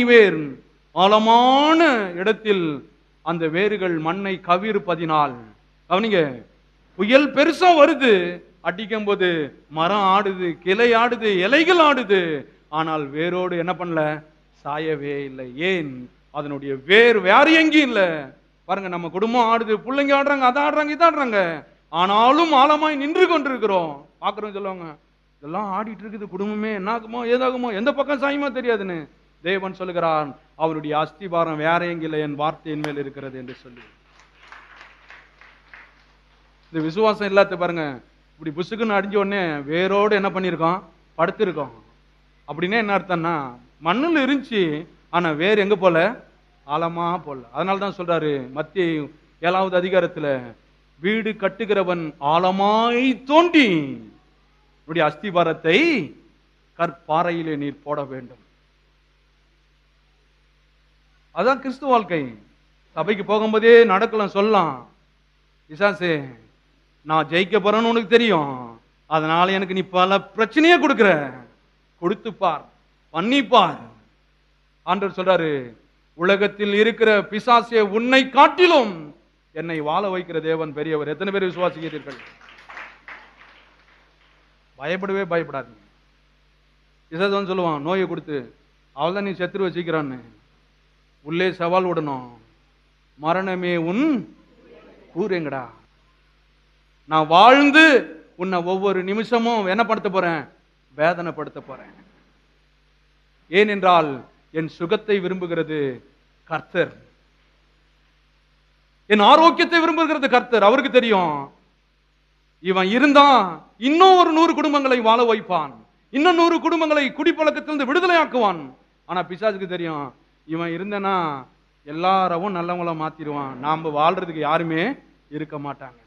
வேர் ஆழமான இடத்தில் அந்த வேர்கள் மண்ணை கவிர்ப்பதினால். கவனிங்க புயல் பெருசா வருது. அடிக்கும் போது மரம் ஆடுது கிளை ஆடுது இலைகள் ஆடுது. ஆனால் வேரோடு என்ன பண்ணல? சாயவே இல்லை. ஏன்? அதனுடைய வேர் வேற எங்கேயும் இல்லை. பாருங்க நம்ம குடும்பம் ஆடுது பிள்ளைங்க ஆடுறாங்க அதை ஆடுறாங்க இதை ஆடுறாங்க. ஆனாலும் ஆழமாய் நின்று கொண்டிருக்கிறோம். பார்க்குறோம் சொல்லுவாங்க இதெல்லாம் ஆடிட்டு இருக்குது குடும்பமே என்ன ஆகுமோ ஏதாகுமோ எந்த பக்கம் சாயுமோ தெரியாதுன்னு. தேவன் சொல்லுகிறான் அவருடைய அஸ்திபாரம் வேற எங்கில்லை என் வார்த்தையின் மேல் இருக்கிறது என்று சொல்லி. இந்த விசுவாசம் இல்லாத பாருங்க இப்படி புசுக்குன்னு அடிஞ்ச உடனே வேரோடு என்ன பண்ணியிருக்கோம்? படுத்திருக்கோம். அப்படின்னா என்ன அர்த்தம்னா மண்ணில் இருந்துச்சு ஆனால் வேர் எங்கே போல? ஆழமாக போல. அதனால தான் சொல்கிறாரு மத்திய ஏழாவது அதிகாரத்தில் வீடு கட்டுகிறவன் ஆழமாய் தோண்டி உன்னுடைய அஸ்திபாரத்தை கற்பாறையிலே நீர் போட வேண்டும். அதுதான் கிறிஸ்துவ வாழ்க்கை. சபைக்கு போகும்போதே நடக்கலாம் சொல்லலாம். விசாசு நான் ஜெயிக்க போறேன்னு உனக்கு தெரியும். அதனால எனக்கு நீ பல பிரச்சனையே கொடுக்குற. கொடுத்து பார் பண்ணி பார். ஆண்டவர் சொல்றாரு உலகத்தில் இருக்கிற பிசாசிய உன்னை காட்டிலும் என்னை வாழ வைக்கிற தேவன் பெரியவர். எத்தனை பேர் விசுவாசிக்கிறீர்கள்? பயப்படவே பயப்படாதீங்க. விசாசன் சொல்லுவான் நோயை கொடுத்து அவள் தான் நீ செத்துரு வச்சுக்கிறான்னு உள்ளே சவால் விடணும். மரணமே உன் கூறுங்கடா நான் வாழ்ந்து உன்னை ஒவ்வொரு நிமிஷமும் என்ன படுத்த போறேன் வேதனைப்படுத்த போறேன். ஏனென்றால் என் சுகத்தை விரும்புகிறது கர்த்தர். என் ஆரோக்கியத்தை விரும்புகிறது கர்த்தர் அவருக்கு தெரியும். இவன் இருந்தான் இன்னும் ஒரு நூறு குடும்பங்களை வாழ வைப்பான். இன்னும் நூறு குடும்பங்களை குடிப்பழக்கத்திலிருந்து விடுதலையாக்குவான். ஆனா பிசாசுக்கு தெரியும் இவன் இருந்தனா எல்லாரவும் நல்லவங்கள மாத்திடுவான். நாம் வாழ்றதுக்கு யாருமே இருக்க மாட்டாங்க.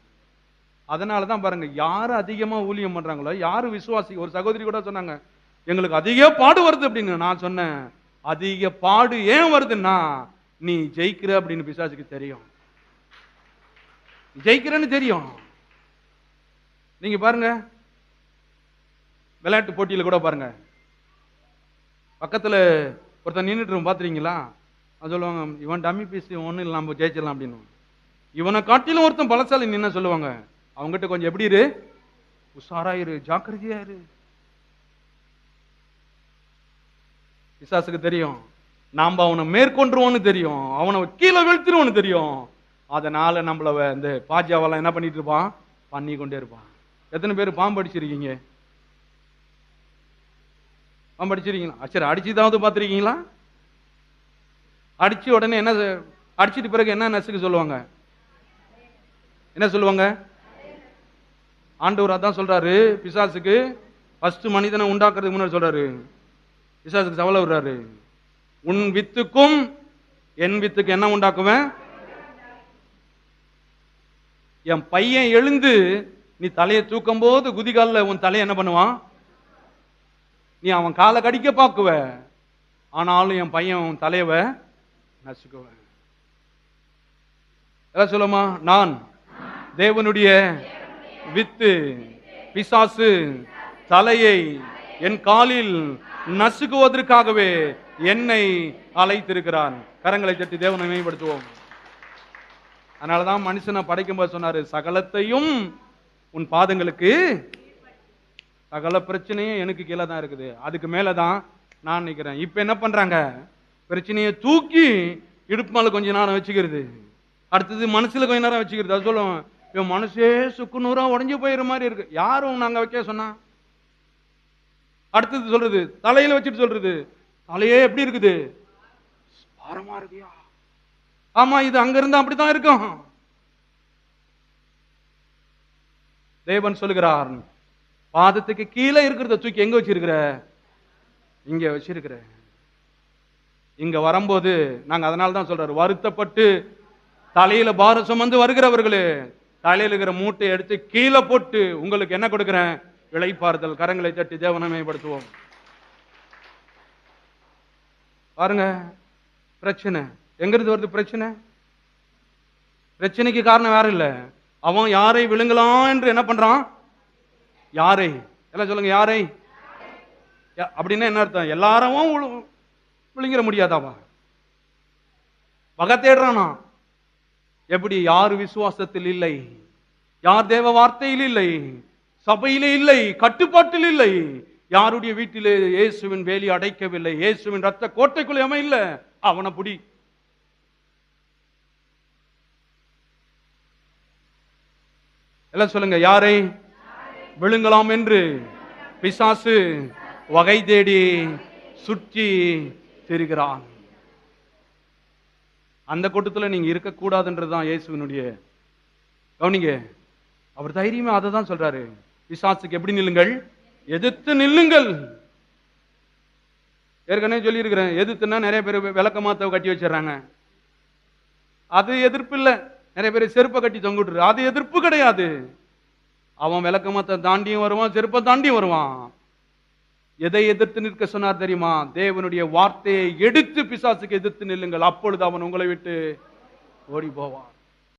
அதனால தான் பாருங்க யார் அதிகமாக ஊழியம் பண்ணுறாங்களோ யார் விசுவாசி ஒரு சகோதரி கூட சொன்னாங்க எங்களுக்கு அதிக பாடு வருது அப்படின்னு நான் சொன்னேன். அதிக பாடு ஏன் வருதுன்னா நீ ஜெயிக்கிற அப்படின்னு பிசாசுக்கு தெரியும். ஜெயிக்கிறேன்னு தெரியும். நீங்க பாருங்க. விளையாட்டு போட்டியில கூட பாருங்க. பக்கத்துல ஒருத்தன் நின்றுட்டு பாத்துறீங்களா அது சொல்லுவாங்க இவன் டம்மி பீஸ் ஒன்றும் இல்லை நம்ம ஜெயிச்சிடலாம் அப்படின்னு. இவனை காட்டிலும் ஒருத்தன் பலசாலி நின்ன சொல்லுவாங்க. அவங்ககிட்ட கொஞ்சம் எப்படி இரு? உஷாராயிரு ஜாக்கிரதையா இரு. பிசாசுக்கு தெரியும் நாம் அவனை மேற்கொண்டுருவோன்னு தெரியும் அவனை கீழே வீழ்த்திருவோன்னு தெரியும். அதனால நம்மள இந்த பாஜாவெல்லாம் என்ன பண்ணிட்டு இருப்பான்? பண்ணி கொண்டே இருப்பான். எத்தனை பேர் பாம்பு அடிச்சிருக்கீங்க? அவன் அடிச்சிருக்கீங்களா சரி அடிச்சுதாவது பார்த்துருக்கீங்களா? அடிச்சு உடனே என்ன செ- அடிச்சிட்டு பிறகு என்ன நசுக்கு சொல்லுவாங்க? என்ன சொல்லுவாங்க? ஆண்டவர் அதான் சொல்றாரு பிசாசுக்கு ஃபர்ஸ்ட் மனிதனை உண்டாக்குறதுக்கு முன்னாடி சொல்றாரு. பிசாசுக்கு சவலை விடுறாரு. உன் வித்துக்கும் என் வித்துக்கு என்ன உண்டாக்குவேன்? என் பையன் எழுந்து நீ தலையை தூக்கும் போது குதிகாலில் உன் தலையை என்ன பண்ணுவான்? நீ அவன் காலை கடிக்க பார்க்குவ. ஆனாலும் என் பையன் தலைவ தலையவ நசுக்குவேன் எல்லாம் சொல்லுமா? நான். தேவனுடைய வித்து பிசாசு தலையை என் காலில் நசுக்குவதற்காகவே என்னை அழைத்திருக்கிறான். கரங்களை தட்டி தேவனை மேம்படுத்துவோம். அதனாலதான் மனுஷனை படைக்கும்போது சொன்னாரு சகலத்தையும் உன் பாதங்களுக்கு சகல பிரச்சனையும் எனக்கு கீழே தான் இருக்குது. அதுக்கு மேல தான் நான் நிற்கிறேன் இப்போ என்ன பண்றாங்க? பிரச்சனையை தூக்கி இடுப்பு மேலே கொஞ்சம் நேரம் வச்சுக்கிறது. அடுத்தது மனசுல கொஞ்ச நேரம் வச்சுக்கிறது. அது சொல்லுவோம். இவன் மனசே சுக்கு உடஞ்சி போயிடுற மாதிரி இருக்கு. யாரும் நாங்கள் வைக்க சொன்னா? அடுத்தது சொல்றது தலையில வச்சுட்டு சொல்றது தலையே எப்படி இருக்குது? பாரமா இருக்கியா? ஆமா இது அங்க இருந்தா அப்படித்தான் இருக்கும். தேவன் சொல்லுகிறார். பாதத்துக்கு கீழே இருக்கிறத தூக்கி எங்க வச்சிருக்கிற? இங்க வச்சிருக்கிற. இங்க வரும்போது நாங்க அதனால தான் சொல்றாரு வருத்தப்பட்டு தலையில பாரம் சுமந்து வருகிறவர்களே தலையில் இருக்கிற மூட்டை எடுத்து கீழே போட்டு உங்களுக்கு என்ன கொடுக்குறேன்? இளைப்பாறுதல் கரங்களை தட்டி தேவனை மேம்படுத்துவோம். பாருங்க பிரச்சனை. எங்கிருந்து வருது பிரச்சனை? பிரச்சனைக்கு காரணம் வேற இல்லை. அவன் யாரை விழுங்கலாம் என்று என்ன பண்றான்? யாரை? எல்லாம் சொல்லுங்க யாரை? யா- அப்படின்னா என்ன அர்த்தம்? எல்லாரும் விழு- விழுங்கிற முடியாதாவா? வகை தேடுறானா? எப்படி யார் விசுவாசத்தில் இல்லை? யார் தேவ வார்த்தையில் இல்லை? சபையிலே இல்லை கட்டுப்பாட்டில் இல்லை. யாருடைய வீட்டிலே இயேசுவின் வேலி அடைக்கவில்லை? இயேசுவின் ரத்த கோட்டைக்குள்ளே அவன் இல்ல. அவனை புடி. எல்லாம் சொல்லுங்க யாரை? விழுங்கலாம் என்று பிசாசு வகை தேடி சுற்றி திரிகிறான். அந்த கூட்டத்தில் நீங்கள் இருக்கக்கூடாதுன்றது தான் இயேசுவினுடைய கவனிங்க. அவர் தைரியமா அதை தான் சொல்றாரு. பிசாசுக்கு எப்படி நில்லுங்கள்? எதிர்த்து நில்லுங்கள். ஏற்கனவே சொல்லியிருக்கிறேன் எதிர்த்துனா நிறைய பேர் விளக்கமாத்த கட்டி வச்சிடுறாங்க. அது எதிர்ப்பு இல்லை. நிறைய பேர் செருப்பை கட்டி தொங்கிட்டுரு அது எதிர்ப்பு கிடையாது. அவன் விளக்கமத்தை தாண்டியும் வருவான் செருப்பை தாண்டியும் வருவான். எதை எதிர்த்து நிற்க சொன்னார் தெரியுமா? தேவனுடைய வார்த்தையை எடுத்து பிசாசுக்கு எதிர்த்து நில்லுங்கள். அப்பொழுது அவன் உங்களை விட்டு ஓடி போவான்.